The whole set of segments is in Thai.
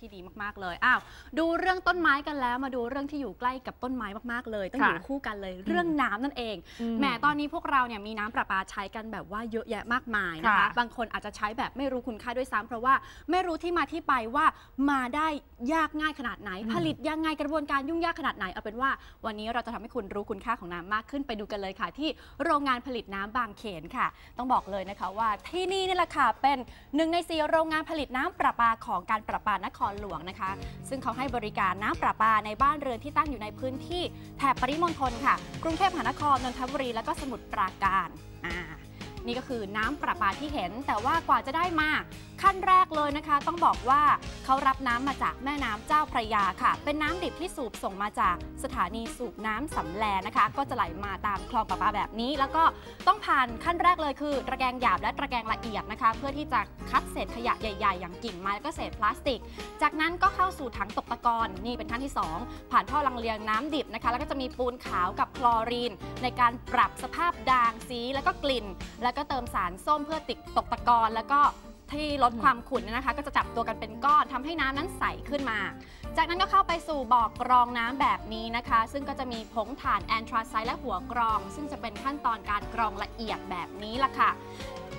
ที่ดีมากๆเลย อ้าว ดูเรื่องต้นไม้กันแล้ว มาดูเรื่องที่อยู่ใกล้กับต้นไม้มากๆเลย ต้องอยู่ค่ะคู่กันเลย เรื่องน้ำนั่นเองอืมแหม ตอนนี้พวกเราเนี่ยมีน้ำประปาใช้กันแบบว่าเยอะแยะมากมายนะคะค่ะบางคนอาจจะใช้แบบไม่รู้คุณค่าด้วยซ้ำเพราะว่าไม่รู้ที่มาที่ไปว่ามาได้ยากง่ายขนาดไหน ผลิตยังไงกระบวนการยุ่งยากขนาดไหน เอาเป็นว่าวันนี้เราจะทำให้คุณรู้คุณค่าของน้ำมากขึ้นไปดูกันเลยค่ะ ที่โรงงานผลิตน้ำบางเขนค่ะ ต้องบอกเลยนะคะว่าที่นี่นี่แหละค่ะเป็นหนึ่งในสี่โรงงานผลิตน้ำประปาของการประปานครหลวงนะคะ ซึ่งเขาให้บริการน้ำประปาในบ้านเรือนที่ตั้งอยู่ในพื้นที่แถบปริมณฑลค่ะ กรุงเทพมหานครนนทบุรีและก็สมุทรปราการ อ่า นี่ก็คือน้ำประปาที่เห็น แต่ว่ากว่าจะได้มาขั้นแรกเลยนะคะ ต้องบอกว่าเขารับน้ำมาจากแม่น้ำเจ้าพระยาค่ะ เป็นน้ำดิบที่สูบส่งมาจากสถานีสูบน้ำสำแลนะคะ ก็จะไหลมาตามคลองประปาแบบนี้ แล้วก็ต้องผ่านขั้นแรกเลยคือตะแกรงหยาบและตะแกรงละเอียดนะคะ เพื่อที่จะคัดเศษขยะใหญ่ ๆ อย่างกิ่งไม้และก็เศษพลาสติก จากนั้นก็เข้าสู่ถังตกตะกอนนี่เป็นขั้นที่ 2 ผ่านท่อลังเลียงน้ำดิบนะคะ แล้วก็จะมีปูนขาวกับคลอรีน ในการปรับสภาพด่างสีแล้วก็กลิ่น แล้วก็เติมสารส้มเพื่อติดตกตะกอนแล้วก็ ที่ลดความขุ่นนะคะ ก็จะจับตัวกันเป็นก้อนทำให้น้ำนั้นใสขึ้นมา จากนั้นก็เข้าไปสู่บ่อกรองน้ำแบบนี้นะคะ ซึ่งก็จะมีผงถ่านแอนทราไซด์และหัวกรอง ซึ่งจะเป็นขั้นตอนการกรองละเอียดแบบนี้ล่ะค่ะ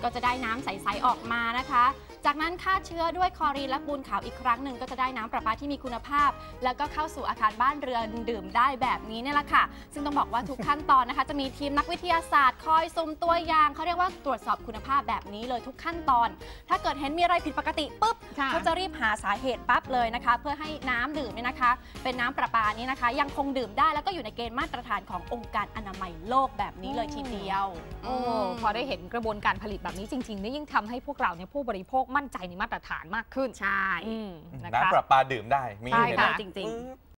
ก็จะได้น้ำใสๆออกมานะคะ จากนั้นฆ่าเชื้อด้วยคอรีนและปูนขาวอีกครั้งหนึ่งก็จะได้น้ำประปาที่มีคุณภาพ แล้วก็เข้าสู่อาคารบ้านเรือนดื่มได้แบบนี้เนี่ยแหละค่ะ ซึ่งต้องบอกว่าทุกขั้นตอนนะคะ จะมีทีมนักวิทยาศาสตร์คอยสุ่มตัวอย่างเขาเรียกว่าตรวจสอบคุณภาพแบบนี้เลยทุกขั้นตอน ถ้าเกิดเห็นมีอะไรผิดปกติปุ๊บเขาจะรีบหาสาเหตุปั๊บเลยนะคะ เพื่อให้น้ำดื่มเนี่ยนะคะ เป็นน้ำประปานี้นะคะ ยังคงดื่มได้แล้วก็อยู่ในเกณฑ์มาตรฐานขององค์การอนามัยโลกแบบนี้เลยทีเดียวโอ้พอได้เห็นกระบวนการผลิตแบบนี้จริงๆนี่ยิ่งทำให้พวกเราเนี่ยผู้บริโภคมั่นใจในมาตรฐานมากขึ้นใช่อืมนะคะ น้ำประปาดื่มได้มีใช่เห็นค่ะไหมจริงๆปึ๊บ